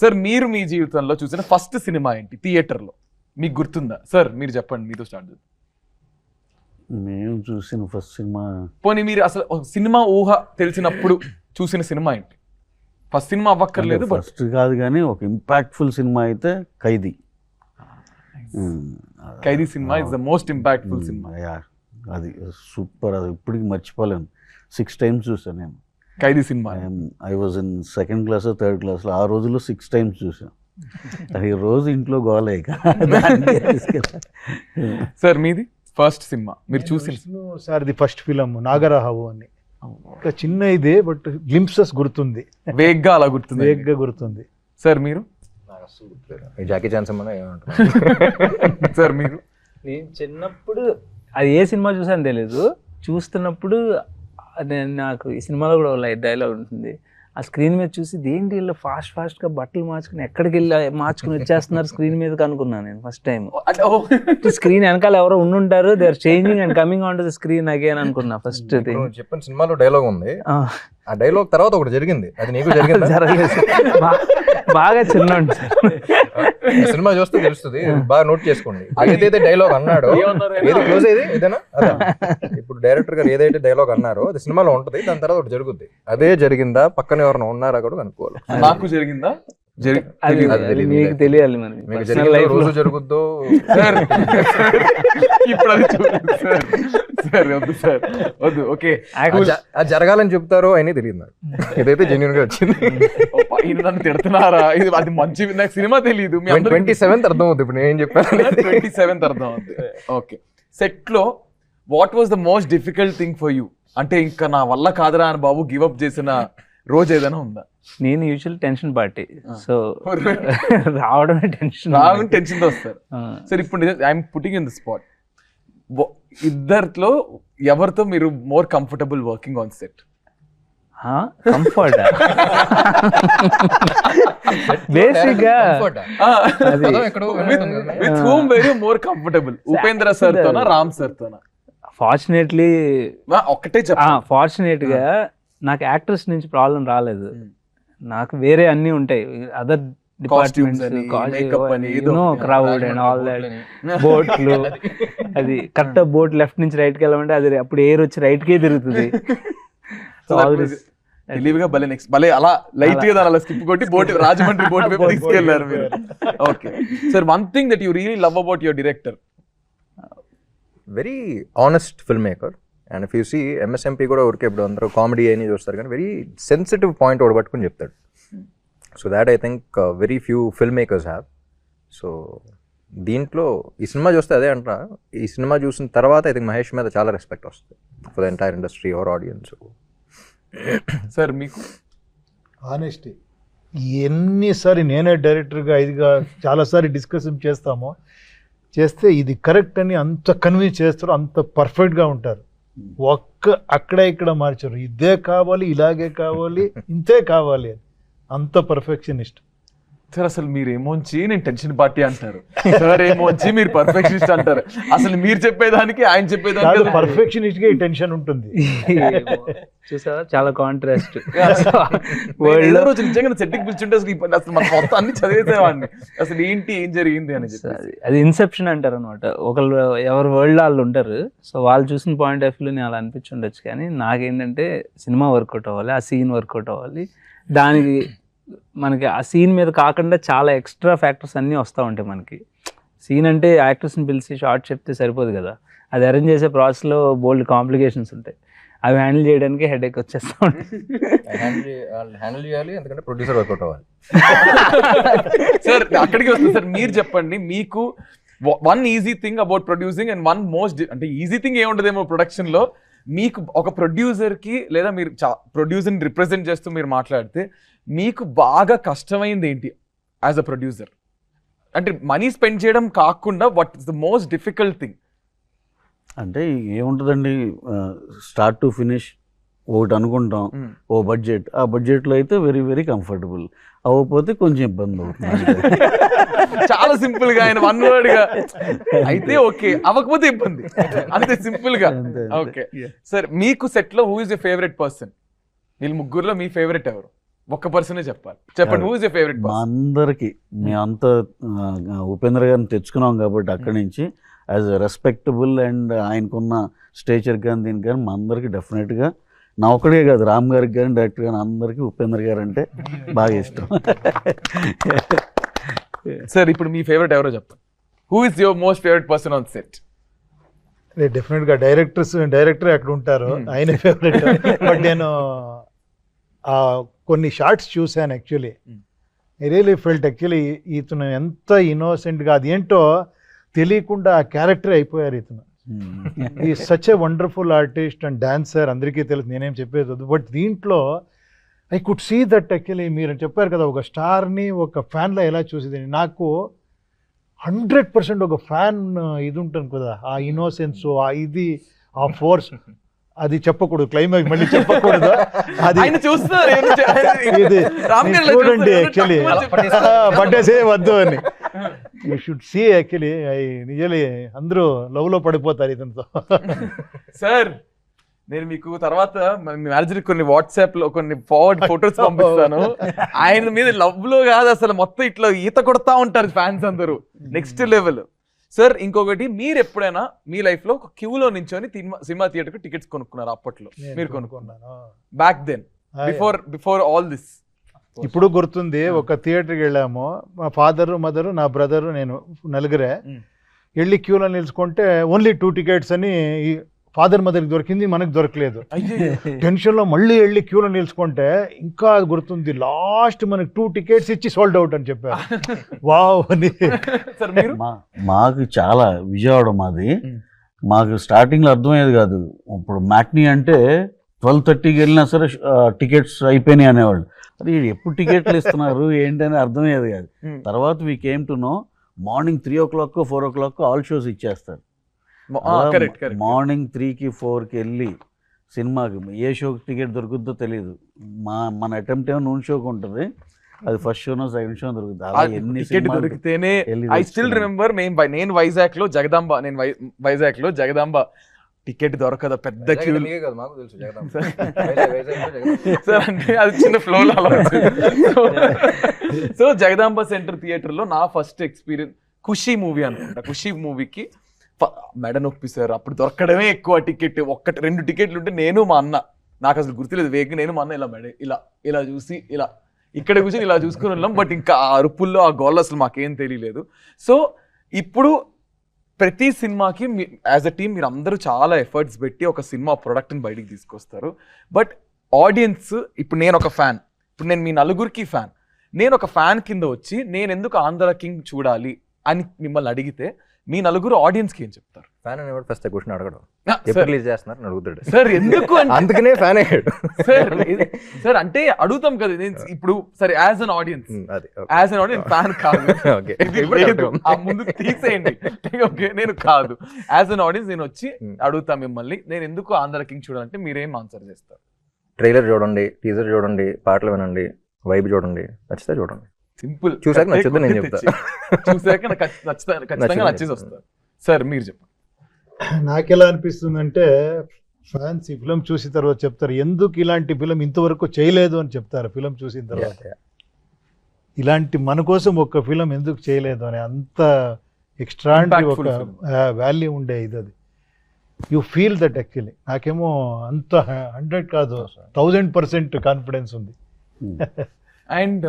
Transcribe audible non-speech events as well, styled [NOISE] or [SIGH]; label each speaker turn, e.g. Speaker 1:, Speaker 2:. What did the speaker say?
Speaker 1: Sir మీరు మీ జీవితంలో చూసిన ఫస్ట్ సినిమా ఏంటి? థియేటర్లో మీకు గుర్తుందా? సార్ మీరు చెప్పండి మీతో స్టార్ట్ చేద్దాం.
Speaker 2: మేము చూసిన ఫస్ట్ సినిమా
Speaker 1: పోనీ మీరు అసలు ఒక సినిమా ఊహ తెలిసినప్పుడు చూసిన సినిమా ఏంటి? ఫస్ట్ సినిమా అవ్వక్కర్లేదు బట్
Speaker 2: ఫస్ట్ కాదు కానీ ఒక ఇంపాక్ట్ఫుల్ సినిమా అయితే Khaidi.
Speaker 1: Khaidi cinema is the most impactful cinema.
Speaker 2: Yeah, అది సూపర్ అది ఇప్పటికి మర్చిపోలేను. సిక్స్ టైమ్స్ చూసాను నేను.
Speaker 1: Khaidi cinema.
Speaker 2: I was in second class third క్లాస్లో ఆ రోజుల్లో సిక్స్ టైమ్స్ చూసాను అది రోజు ఇంట్లో గోలే ఇక. దానికి తీసుకెళ్ళా.
Speaker 1: సార్ మీది? First cinema. మీరు చూసిన
Speaker 3: విష్ణు సార్ది ఫస్ట్ ఫిలం నాగరహావు అని. ఒక చిన్న ఇదే బట్ గ్లింప్సెస్ గుర్తుంది.
Speaker 1: వేగ్గా అలా గుర్తుంది
Speaker 3: వేగ్గా గుర్తుంది.
Speaker 1: సార్ మీరు?
Speaker 4: జాకీ చాన్ సినిమా ఏమంటారు
Speaker 1: సార్ మీరు?
Speaker 5: నేను చిన్నప్పుడు అది ఏ సినిమా చూసాను తెలీదు. చూస్తున్నప్పుడు అది నాకు ఈ సినిమాలో కూడా లైట్ డైలాగ్ ఉంటుంది. ఆ స్క్రీన్ మీద చూసి దేంటి వీళ్ళు ఫాస్ట్ ఫాస్ట్గా బట్టలు మార్చుకుని ఎక్కడికి వెళ్ళి మార్చుకుని వచ్చేస్తున్నారు స్క్రీన్ మీద కనుక్కున్నాను నేను ఫస్ట్ టైం. స్క్రీన్ వెనకాల ఎవరో ఉండుంటారు they are changing and coming on to the screen again అనుకున్నా ఫస్ట్
Speaker 4: చెప్పిన సినిమాలో డైలాగ్ ఉంది. ఆ. డైలాగ్ తర్వాత ఒకటి జరిగింది. అది నీకు జరిగింది? [LAUGHS]
Speaker 5: జరగలేదు. బాగా చిన్న
Speaker 4: సినిమా చూస్తే తెలుస్తుంది. బాగా నోట్ చేసుకోండి. ఏదైతే డైలాగ్ అన్నాడో? ఏది క్లోజ్ ఏది ఇదేనా? అదా. ఇప్పుడు డైరెక్టర్ గారు ఏదైతే డైలాగ్ అన్నారో అది సినిమాలో ఉంటది దాని తర్వాత ఒకటి జరుగుద్ది. అదే జరిగిందా? పక్కన ఎవరైనా ఉన్నారా కూడా కనుక్కోవాలి.
Speaker 1: నాకు జరిగిందా? జరి-
Speaker 5: అది
Speaker 1: తెలీదు.
Speaker 4: అది
Speaker 5: అది
Speaker 4: తెలీదు.
Speaker 5: మీకు తెలియాలి మరి
Speaker 4: మీకు
Speaker 5: పర్సనల్
Speaker 4: జరిగిందో
Speaker 5: లైఫ్
Speaker 4: రోజు జరుగుద్దో?
Speaker 1: సార్. ఇప్పుడు అది చూడండి సార్. సార్ వద్దు సార్. వద్దు ఓకే.
Speaker 4: అది జరగాలని చెప్తారో అని తెలియదు నాకు. ఇదైతే జెన్యున్గా వచ్చింది.
Speaker 1: ఈయన నన్ను తిడుతున్నారా? ఇది అది మంచి నాకు సినిమా తెలియదు
Speaker 4: ట్వంటీ సెవెంత్ అర్థం అవుతుంది ఇప్పుడు నేను ఏం చెప్పాను
Speaker 1: ట్వంటీ సెవెంత్ [LAUGHS] అర్థం అవుతుంది ఓకే. సెట్లో what was the most difficult thing for you అంటే ఇంకా నా వల్ల కాదురా అని బాబు గివ్ అప్ చేసిన రోజు ఏదైనా ఉందా?
Speaker 5: నేను యూజువల్ టెన్షన్ పార్టీ సో రావడమే టెన్షన్
Speaker 1: రాగా టెన్షన్ వస్తారు. సార్ ఇప్పుడు I'm putting in the spot ఇద్దరిలో ఎవరితో మీరు more comfortable working on set
Speaker 5: comfort బేసిక్గా అది.
Speaker 1: With whom very more comfortable Upendra sir తోనా Ram sir తోనా?
Speaker 5: ఫార్చునేట్లీ
Speaker 1: చెప్పండి
Speaker 5: ఫార్చునేట్గా నాకు యాక్టర్స్ నుంచి ప్రాబ్లం రాలేదు. నాకు వేరే అన్ని ఉంటాయి. Other. Crowd and all that బోట్లు అది కరెక్ట్ [LAUGHS] బోట్ లెఫ్ట్ నుంచి రైట్కి వెళ్ళమంటే అది అప్పుడు ఎయిర్ వచ్చి రైట్ కే తిరుగుతుంది. [LAUGHS]
Speaker 1: తెలివిగా భలే నెక్స్ట్ భలే అలా లైట్గా దాని అలా స్కిప్ కొట్టి బోట్ రాజమండ్రి బోట్ వైపు [LAUGHS] తీసుకెళ్ళారు మీరు. Okay sir one thing that you really love about your director
Speaker 4: very honest film maker and if you see MSMP కూడా ఊరికే ఇప్పుడు అందరూ కామెడీ అని చూస్తారు కానీ వెరీ సెన్సిటివ్ పాయింట్ ఒకటి పట్టుకుని చెప్తాడు. So that I think very few film makers have so దీంట్లో ఈ సినిమా చూస్తే అదే అంటారా ఈ సినిమా చూసిన తర్వాత ఐ థింక్ మహేష్ మీద చాలా రెస్పెక్ట్ వస్తుంది for the entire industry our audience
Speaker 1: sir మీకు?
Speaker 3: ఆనెస్టీ ఎన్నిసారి నేనే డైరెక్టర్గా ఇదిగా చాలాసారి డిస్కషన్ చేస్తామో చేస్తే ఇది కరెక్ట్ అని అంత కన్విన్స్ చేస్తారు అంత పర్ఫెక్ట్గా ఉంటారు. ఒక్క అక్కడ ఇక్కడ మార్చారు. ఇదే కావాలి ఇలాగే కావాలి ఇంతే కావాలి అని. అంత పర్ఫెక్షనిస్ట్
Speaker 1: సార్ అసలు మీరు ఏమోంచి నేను టెన్షన్ పార్టీ అంటారు. సార్ ఏమోంచి మీరు పర్ఫెక్షనిస్ట్ అంటారు. అసలు మీరు చెప్పేదానికి ఆయన
Speaker 3: కాదు
Speaker 1: చెప్పేదానికి
Speaker 3: పర్ఫెక్షనిస్ట్గా ఈ టెన్షన్ ఉంటుంది.
Speaker 5: చూసావా? చాలా కాంట్రాస్ట్ [LAUGHS]
Speaker 1: ఏదో రోజు నిజంగా సెట్టింగ్ పిలిచుంటే అసలు అసలు మన మొత్తం అన్ని చదివేసేవాడిని. అసలు ఏంటి ఏం జరిగింది అని చెప్పి
Speaker 5: అది- అది ఇన్సెప్షన్ అంటారు అనమాట ఒకళ్ళు ఎవరు వరల్డ్ వాళ్ళు ఉంటారు సో వాళ్ళు చూసిన పాయింట్ ఆఫ్ వ్యూలో నేను అలా అనిపించుండొచ్చు కానీ నాకేంటంటే సినిమా వర్కౌట్ అవ్వాలి ఆ సీన్ వర్కౌట్ అవ్వాలి. దానికి మనకి ఆ సీన్ మీద కాకుండా చాలా ఎక్స్ట్రా ఫ్యాక్టర్స్ అన్నీ వస్తూ ఉంటాయి మనకి. సీన్ అంటే యాక్టర్స్ని పిలిచి షార్ట్ చెప్తే సరిపోదు కదా. అది అరేంజ్ చేసే ప్రాసెస్లో బోల్డ్ కాంప్లికేషన్స్ ఉంటాయి. అవి హ్యాండిల్ చేయడానికి హెడ్ ఎక్ వచ్చేస్తూ ఉంటాయి.
Speaker 4: హ్యాండిల్ చేయాలి ఎందుకంటే ప్రొడ్యూసర్ వర్కౌట్ అవ్వాలి.
Speaker 1: సార్ అక్కడికి వస్తుంది సార్ మీరు చెప్పండి మీకు one easy thing about producing and one most అంటే ఈజీ థింగ్ ఏముంటదేమో ప్రొడక్షన్లో మీకు ఒక ప్రొడ్యూసర్కి లేదా మీరు ప్రొడ్యూసర్ రిప్రజెంట్ చేస్తూ మీరు మాట్లాడితే మీకు బాగా కష్టమైంది ఏంటి యాజ్ అ ప్రొడ్యూసర్ అంటే మనీ స్పెండ్ చేయడం కాకుండా what is the most difficult thing
Speaker 2: అంటే ఏముంటుందండి స్టార్ట్ టు ఫినిష్ ఒకటి అనుకుంటాం ఓ బడ్జెట్ ఆ బడ్జెట్లో అయితే వెరీ వెరీ కంఫర్టబుల్ అవ్వకపోతే కొంచెం ఇబ్బంది అవుతుంది. [LAUGHS]
Speaker 1: చాలా సింపుల్గా ఆయన వన్ వర్డ్గా. అయితే ఓకే అవ్వకపోతే ఇబ్బంది. అంతే
Speaker 2: సింపుల్గా.
Speaker 1: ఓకే సార్ మీకు సెట్లో who is your favourite person వీళ్ళు ముగ్గురులో మీ ఫేవరెట్ ఎవరు? ఒక్క పర్సనే చెప్పాలి. చెప్పండి హూ ఇస్ యర్ ఫేవరెట్
Speaker 2: మా అందరికి మేమంతా ఆ, ఉపేంద్ర గారిని తెచ్చుకున్నాం కాబట్టి అక్కడి నుంచి యాజ్ రెస్పెక్టబుల్ అండ్ ఆయనకున్న స్టేచర్ కానీ దీనికి కానీ మా అందరికి డెఫినెట్గా నా ఒక్కడే కాదు రామ్ గారికి కానీ డైరెక్టర్ కానీ అందరికీ ఉపేంద్ర గారు అంటే బాగా ఇష్టం.
Speaker 1: సార్ ఇప్పుడు మీ ఫేవరెట్ ఎవరో చెప్పండి. Who is your most favourite person on set
Speaker 3: డెఫినెట్గా డైరెక్టర్స్ డైరెక్టర్ అక్కడ ఉంటారు
Speaker 1: Hmm.
Speaker 3: ఆయన ఫేవరెట్ బట్ నేను కొన్ని షార్ట్స్ చూశాను actually. I really felt actually ఇతను ఎంత ఇన్నోసెంట్గా అది ఏంటో తెలియకుండా ఆ క్యారెక్టర్ అయిపోయారు ఇతను. ఈ such a wonderful artist and dancer అందరికీ తెలుసు నేనేం చెప్పేది బట్ దీంట్లో I could see that actually మీరు చెప్పారు కదా ఒక స్టార్ని ఒక ఫ్యాన్లో ఎలా చూసేది? నాకు హండ్రెడ్ పర్సెంట్ ఒక ఫ్యాన్ ఇది ఉంటుంది కదా ఆ ఇన్నోసెన్స్ ఆ ఇది ఆ ఫోర్స్. [LAUGHS] అది చెప్పకూడదు. క్లైమాక్స్ మళ్ళీ చెప్పకూడదు. అది
Speaker 1: ఆయన చూస్తున్నారు [LAUGHS]
Speaker 3: ఇది చూడండి యాక్చువల్లీ. [LAUGHS] పట్టేసే వద్దు అని. యూ షుడ్ సీ యాక్చువల్లీ నిజలీ అందరూ లవ్లో పడిపోతారు ఇతనితో. [LAUGHS]
Speaker 1: సార్ నేను మీకు తర్వాత మీ మేనేజర్ కొన్ని వాట్సాప్లో కొన్ని ఫార్వర్డ్ ఫొటోస్ పంపిస్తాను. ఆయన మీద లవ్లో కాదు అసలు మొత్తం ఇట్లా ఈత కొడతా ఉంటారు ఫ్యాన్స్ అందరూ. నెక్స్ట్ లెవెల్ సార్ ఇంకొకటి మీరు ఎప్పుడైనా మీ లైఫ్లో ఒక క్యూలో నించొని సినిమా థియేటర్కు టికెట్స్ కొనుక్కున్నారు అప్పట్లో? మీరు కొనుక్కున్నారు? Back then before before all this
Speaker 3: ఇప్పుడు గుర్తుంది ఒక థియేటర్కి వెళ్ళాము. మా ఫాదర్ మదర్ నా బ్రదర్ నేను నలుగురే. వెళ్ళి క్యూలో నిలుచుకుంటే ఓన్లీ టూ టికెట్స్ అని ఫాదర్ మదర్కి దొరికింది మనకు దొరకలేదు. టెన్షన్లో మళ్ళీ వెళ్ళి క్యూలో నిలుచుకుంటే ఇంకా గుర్తుంది. లాస్ట్ మనకి టూ టికెట్స్ ఇచ్చి సోల్డ్ అవుట్ అని చెప్పారు. వావ్ అని
Speaker 1: సార్ మీరు?
Speaker 2: మా మాకు చాలా విజయవాడ మాది. మాకు స్టార్టింగ్లో అర్థమయ్యేది కాదు. ఇప్పుడు మ్యాట్నీ అంటే ట్వెల్వ్ థర్టీకి వెళ్ళినా సరే టికెట్స్ అయిపోయినాయి అనేవాళ్ళు. అది ఎప్పుడు టికెట్లు ఇస్తున్నారు? [LAUGHS] ఏంటని అర్థమయ్యేది కాదు. తర్వాత we came to know morning three o'clock four o'clock all shows ఇచ్చేస్తారు. మార్నింగ్ త్రీకి ఫోర్కి వెళ్ళి సినిమాకి ఏ షోకి టికెట్ దొరుకుద్దో తెలియదు మా మన అటెంప్ట్ ఏమో నూనె షోకి ఉంటుంది. అది ఫస్ట్ షోనో సెకండ్ షో దొరుకుతుంది. అలా ఎన్ని
Speaker 1: టికెట్ దొరికితేనే ఐ స్టిల్. రిమెంబర్ మేము నేను వైజాగ్లో జగదాంబ నేను వైజాగ్లో జగదాంబ టికెట్ దొరకదు. పెద్ద క్యూ
Speaker 4: మీకే తెలుసు.
Speaker 1: సార్. అంటే అది చిన్న ఫ్లో సో జగదాంబ సెంటర్ థియేటర్లో నా ఫస్ట్ ఎక్స్పీరియన్స్ ఖుషి మూవీ అనుకుంటా. ఖుషి మూవీకి మెడ నొప్పి సార్ అప్పుడు దొరకడమే ఎక్కువ టికెట్. ఒక్కటి రెండు టికెట్లు ఉంటే నేను మా అన్న. నాకు అసలు గుర్తులేదు వేగ నేను మా అన్న ఇలా మెడ ఇలా ఇలా చూసి ఇలా. ఇక్కడ కూర్చొని ఇలా చూసుకుని ఉన్నాం. బట్ ఇంకా ఆ అరుపుల్లో ఆ గోల్లో అసలు మాకేం తెలియలేదు. సో ఇప్పుడు ప్రతి సినిమాకి యాజ్ అ టీమ్ మీరు అందరూ చాలా ఎఫర్ట్స్ పెట్టి ఒక సినిమా ప్రొడక్ట్ని బయటికి తీసుకొస్తారు. బట్ ఆడియన్స్ ఇప్పుడు నేను ఒక ఫ్యాన్. ఇప్పుడు నేను మీ నలుగురికి ఫ్యాన్. నేను ఒక ఫ్యాన్ కింద వచ్చి నేను ఎందుకు ఆంధ్ర కింగ్ చూడాలి అని మిమ్మల్ని అడిగితే మీ నలుగురు ఆడియన్స్కి ఏం చెప్తారు?
Speaker 4: ఫ్యాన్ అనేవాడు ఫస్ట్ క్వశ్చన్ అడగడు. ఎప్పుడు రిలీజ్ చేస్తున్నారు? అడుగుతాడు.
Speaker 1: సార్ ఎందుకు
Speaker 4: అందుకనే ఫ్యాన్ అయ్యాడు.
Speaker 1: సార్ సార్ అంటే అడుగుతాం కదా నేను ఇప్పుడు సరే as an audience as an audience fan కాదు. ముందు తీసేయండి. [LAUGHS] ఓకే నేను కాదు. యాజ్ అన్ ఆడియన్స్ నేను వచ్చి. అడుగుతా మిమ్మల్ని నేను ఎందుకు ఆంధ్ర కింగ్ చూడాలంటే మీరేం ఆన్సర్ చేస్తారు?
Speaker 4: ట్రైలర్ చూడండి టీజర్ చూడండి పాటలు వినండి వైబ్ చూడండి నచ్చితే చూడండి.
Speaker 1: సింపుల్
Speaker 4: చూసాక నచ్చుద్ది నేను చెప్తా.
Speaker 1: చూసాక ఖచ్చితంగా. నచ్చేసి వస్తారు సార్ మీరు చెప్పండి
Speaker 3: నాకెలా అనిపిస్తుందంటే ఫ్యాన్స్ ఈ ఫిలిం చూసిన తర్వాత చెప్తారు ఎందుకు ఇలాంటి ఫిలిం ఇంతవరకు చేయలేదు అని చెప్తారు ఫిలిం చూసిన తర్వాత. ఇలాంటి మన కోసం ఒక ఫిలిం ఎందుకు చేయలేదు అని అంత ఎక్స్ట్రాంటి ఒక. వాల్యూ ఉండే ఇది అది యూ ఫీల్ దట్ యాక్చువల్లీ నాకేమో అంత హండ్రెడ్ కాదు థౌజండ్ పర్సెంట్ కాన్ఫిడెన్స్ ఉంది
Speaker 1: అండ్